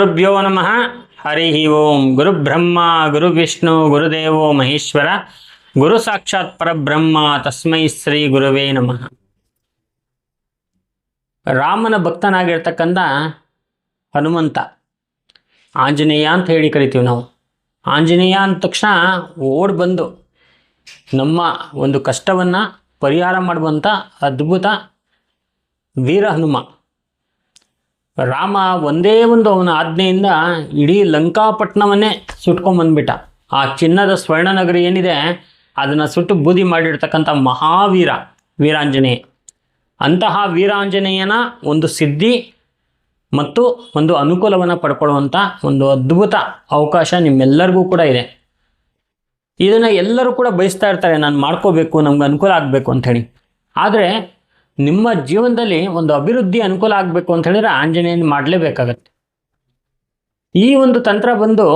ಗುರುಭ್ಯೋ ನಮಃ. ಹರಿ ಓಂ. ಗುರುಬ್ರಹ್ಮ ಗುರುವಿಷ್ಣು ಗುರುದೇವೋ ಮಹೇಶ್ವರ. ಗುರು ಸಾಕ್ಷಾತ್ ಪರಬ್ರಹ್ಮ, ತಸ್ಮೈ ಶ್ರೀ ಗುರುವೇ ನಮಃ. ರಾಮನ ಭಕ್ತನಾಗಿರ್ತಕ್ಕಂಥ ಹನುಮಂತ, ಆಂಜನೇಯ ಅಂತ ಹೇಳಿ ಕರಿತೀವಿ ನಾವು. ಆಂಜನೇಯ ಅಂದ ತಕ್ಷಣ ಓಡ್ ಬಂದು ನಮ್ಮ ಒಂದು ಕಷ್ಟವನ್ನು ಪರಿಹಾರ ಮಾಡುವಂಥ ಅದ್ಭುತ ವೀರ ಹನುಮ. ರಾಮ ಒಂದೇ ಒಂದು ಅವನ ಆಜ್ಞೆಯಿಂದ ಇಡೀ ಲಂಕಾಪಟ್ಟಣವನ್ನೇ ಸುಟ್ಕೊಂಬಂದ್ಬಿಟ್ಟ ಆ ಚಿನ್ನದ ಸ್ವರ್ಣನಗರಿ ಏನಿದೆ, ಅದನ್ನು ಸುಟ್ಟು ಬೂದಿ ಮಾಡಿರ್ತಕ್ಕಂಥ ಮಹಾವೀರ, ವೀರಾಂಜನೇಯ. ಅಂತಹ ವೀರಾಂಜನೇಯನ ಒಂದು ಸಿದ್ಧಿ ಮತ್ತು ಒಂದು ಅನುಕೂಲವನ್ನು ಪಡ್ಕೊಳ್ಳುವಂಥ ಒಂದು ಅದ್ಭುತ ಅವಕಾಶ ನಿಮ್ಮೆಲ್ಲರಿಗೂ ಕೂಡ ಇದೆ. ಇದನ್ನು ಎಲ್ಲರೂ ಕೂಡ ಬಯಸ್ತಾ ಇರ್ತಾರೆ, ನಾನು ಮಾಡ್ಕೋಬೇಕು, ನಮ್ಗೆ ಅನುಕೂಲ ಆಗಬೇಕು ಅಂಥೇಳಿ ಆದರೆ ನಿಮ್ಮ ಜೀವನದಲ್ಲಿ ಒಂದು ಅಭಿವೃದ್ಧಿ ಅನುಕೂಲ ಆಗಬೇಕು ಅಂತ ಹೇಳಿದ್ರೆ ಆಂಜನೇಯನ ಮಾಡಲೇಬೇಕಾಗತ್ತೆ ಈ ಒಂದು ತಂತ್ರ ಬಂದು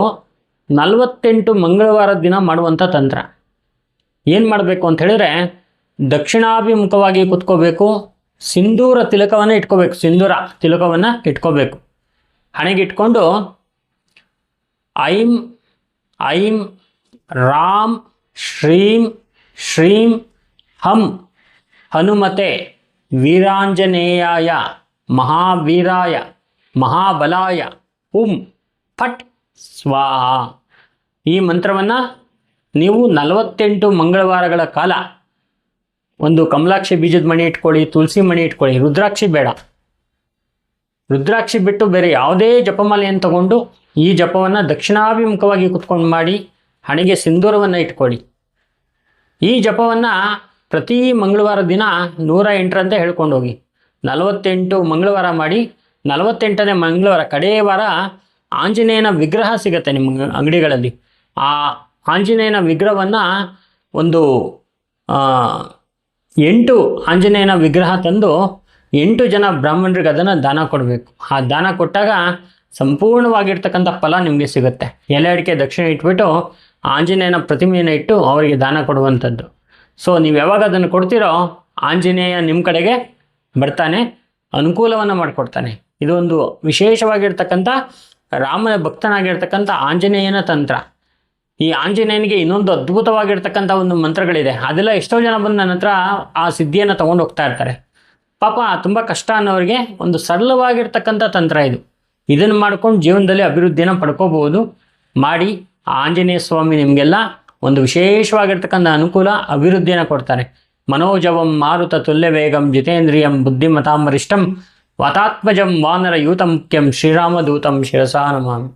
ನಲವತ್ತೆಂಟು ಮಂಗಳವಾರ ದಿನ ಮಾಡುವಂಥ ತಂತ್ರ. ಏನು ಮಾಡಬೇಕು ಅಂತ ಹೇಳಿದ್ರೆ ದಕ್ಷಿಣಾಭಿಮುಖವಾಗಿ ಕುತ್ಕೋಬೇಕು, ಸಿಂಧೂರ ತಿಲಕವನ್ನು ಇಟ್ಕೋಬೇಕು, ಸಿಂಧೂರ ತಿಲಕವನ್ನು ಇಟ್ಕೋಬೇಕು. ಹಣೆಗೆ ಇಟ್ಕೊಂಡು ಐಂ ಐಂ, ರಾಮ್, ಶ್ರೀಂ ಶ್ರೀಂ, ಹಂ, ಹನುಮತೆ. ವೀರಾಂಜನೇಯಾಯ, ಮಹಾವೀರಾಯ, ಮಹಾಬಲಾಯ ಉಂ ಫಟ್ ಸ್ವಾಹ. ಈ ಮಂತ್ರವನ್ನು ನೀವು ನಲವತ್ತೆಂಟು ಮಂಗಳವಾರಗಳ ಕಾಲ ಒಂದು ಕಮಲಾಕ್ಷಿ ಬೀಜದ ಮಣಿ ಇಟ್ಕೊಳ್ಳಿ, ತುಳಸಿ ಮಣಿ ಇಟ್ಕೊಳ್ಳಿ, ರುದ್ರಾಕ್ಷಿ ಬೇಡ. ರುದ್ರಾಕ್ಷಿ ಬಿಟ್ಟು ಬೇರೆ ಯಾವುದೇ ಜಪಮಾಲೆಯನ್ನು ತಗೊಂಡು ಈ ಜಪವನ್ನು ದಕ್ಷಿಣಾಭಿಮುಖವಾಗಿ ಕುತ್ಕೊಂಡು ಮಾಡಿ, ಹಣೆಗೆ ಸಿಂಧೂರವನ್ನು ಇಟ್ಕೊಳ್ಳಿ. ಈ ಜಪವನ್ನು ಪ್ರತಿ ಮಂಗಳವಾರ ದಿನ ನೂರ ಎಂಟರಂತೆ ಹೇಳ್ಕೊಂಡು ಹೋಗಿ ನಲವತ್ತೆಂಟು ಮಂಗಳವಾರ ಮಾಡಿ, ನಲವತ್ತೆಂಟನೇ ಮಂಗಳವಾರ ಕಡೆಯ ವಾರ ಆಂಜನೇಯನ ವಿಗ್ರಹ ಸಿಗುತ್ತೆ ನಿಮ್ಮ ಅಂಗಡಿಗಳಲ್ಲಿ. ಆ ಆಂಜನೇಯನ ವಿಗ್ರಹವನ್ನು ಒಂದು ಎಂಟು ಆಂಜನೇಯನ ವಿಗ್ರಹ ತಂದು ಎಂಟು ಜನ ಬ್ರಾಹ್ಮಣರಿಗೆ ಅದನ್ನು ದಾನ ಕೊಡಬೇಕು. ಆ ದಾನ ಕೊಟ್ಟಾಗ ಸಂಪೂರ್ಣವಾಗಿರ್ತಕ್ಕಂಥ ಫಲ ನಿಮಗೆ ಸಿಗುತ್ತೆ. ಎಲೆ ಅಡಿಕೆ ದಕ್ಷಿಣ ಇಟ್ಬಿಟ್ಟು ಆಂಜನೇಯನ ಪ್ರತಿಮೆಯನ್ನು ಇಟ್ಟು ಅವರಿಗೆ ದಾನ ಕೊಡುವಂಥದ್ದು. ಸೊ ನೀವು ಯಾವಾಗ ಅದನ್ನು ಕೊಡ್ತೀರೋ ಆಂಜನೇಯ ನಿಮ್ಮ ಕಡೆಗೆ ಬರ್ತಾನೆ, ಅನುಕೂಲವನ್ನು ಮಾಡಿಕೊಡ್ತಾನೆ. ಇದೊಂದು ವಿಶೇಷವಾಗಿರ್ತಕ್ಕಂಥ ರಾಮನ ಭಕ್ತನಾಗಿರ್ತಕ್ಕಂಥ ಆಂಜನೇಯನ ತಂತ್ರ. ಈ ಆಂಜನೇಯನಿಗೆ ಇನ್ನೊಂದು ಅದ್ಭುತವಾಗಿರ್ತಕ್ಕಂಥ ಒಂದು ಮಂತ್ರಗಳಿದೆ. ಅದೆಲ್ಲ ಎಷ್ಟೋ ಜನ ಬಂದು ನನ್ನ ಆ ಸಿದ್ಧಿಯನ್ನು ತೊಗೊಂಡು ಹೋಗ್ತಾ ಇರ್ತಾರೆ. ಪಾಪ, ತುಂಬ ಕಷ್ಟ ಅನ್ನೋರಿಗೆ ಒಂದು ಸರಳವಾಗಿರ್ತಕ್ಕಂಥ ತಂತ್ರ ಇದು. ಇದನ್ನು ಮಾಡ್ಕೊಂಡು ಜೀವನದಲ್ಲಿ ಅಭಿವೃದ್ಧಿಯನ್ನು ಪಡ್ಕೋಬಹುದು. ಮಾಡಿ, ಆಂಜನೇಯ ಸ್ವಾಮಿ ನಿಮಗೆಲ್ಲ ಒಂದು ವಿಶೇಷವಾಗಿರ್ತಕ್ಕಂಥ ಅನುಕೂಲ ಅಭಿವೃದ್ಧಿಯನ್ನು ಕೊಡ್ತಾರೆ. ಮನೋಜವಂ ಮಾರುತ ತುಲ್ಯ ವೇಗಂ ಜಿತೇಂದ್ರಿಯಂ ಬುದ್ಧಿಮತಾಮರಿಷ್ಟಂ ವತಾತ್ಮಜಂ ವಾನರ ಯೂತ ಮುಖ್ಯಂ ಶ್ರೀರಾಮದೂತಂ ಶಿರಸಾ ನಮಾಮಿ